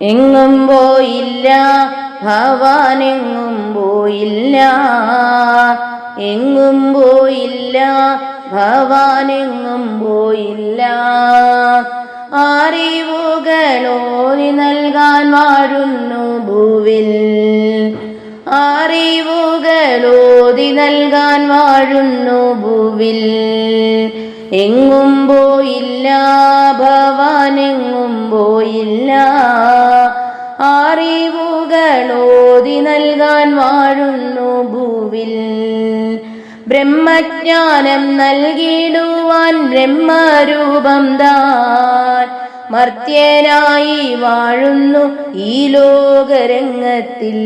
എങ്ങും പോയില്ല ഭവാനെങ്ങും പോയില്ല. എങ്ങും പോയില്ല ഭവാനെങ്ങും പോയില്ല. അറിവുകളോതി നൽകാൻ വാഴുന്നു ഭൂവിൽ. അറിവുകളോതി നൽകാൻ വാഴുന്നു ഭൂവിൽ. എങ്ങും പോയില്ല അറിവുകളോതി നൽകാൻ വാഴുന്നു ഭൂവിൽ. ബ്രഹ്മജ്ഞാനം നൽകിടുവാൻ ബ്രഹ്മരൂപം താൻ. മർത്യനായി വാഴുന്നു ഈ ലോകരംഗത്തിൽ.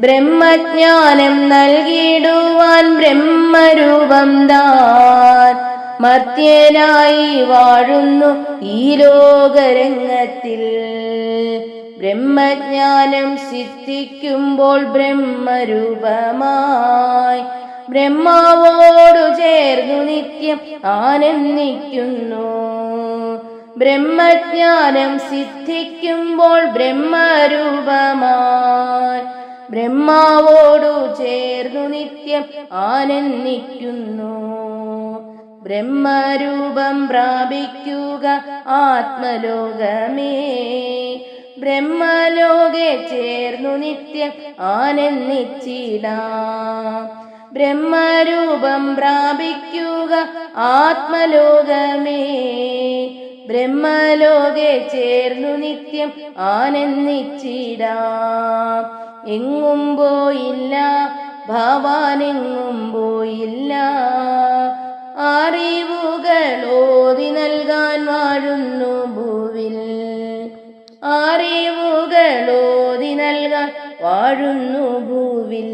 ബ്രഹ്മജ്ഞാനം നൽകിടുവാൻ ബ്രഹ്മരൂപം താൻ. മർത്യനായി വാഴുന്നു ഈ ലോകരംഗത്തിൽ. ബ്രഹ്മജ്ഞാനം സിദ്ധിക്കുമ്പോൾ ബ്രഹ്മരൂപമായി ബ്രഹ്മാവോടു ചേർന്നു നിത്യം ആനന്ദിക്കുന്നു. ബ്രഹ്മജ്ഞാനം സിദ്ധിക്കുമ്പോൾ ബ്രഹ്മരൂപമായി ബ്രഹ്മാവോടു ചേർന്നു നിത്യം ആനന്ദിക്കുന്നു. ബ്രഹ്മരൂപം പ്രാപിക്കുക ആത്മലോകമേ. ബ്രഹ്മലോകെ ചേർന്നു നിത്യം ആനന്ദിച്ചിടാം. ബ്രഹ്മരൂപം പ്രാപിക്കുക ആത്മലോകമേ. ബ്രഹ്മലോകെ ചേർന്നു നിത്യം ആനന്ദിച്ചിടാം. എങ്ങും പോയില്ല ഭവാനെങ്ങും പോയില്ല. അറിവുകളോതി നൽകാൻ വാഴുന്നു ഭൂവിൽ. അറിവുകളോതി നൽകാൻ വാഴുന്നു ഭൂവിൽ.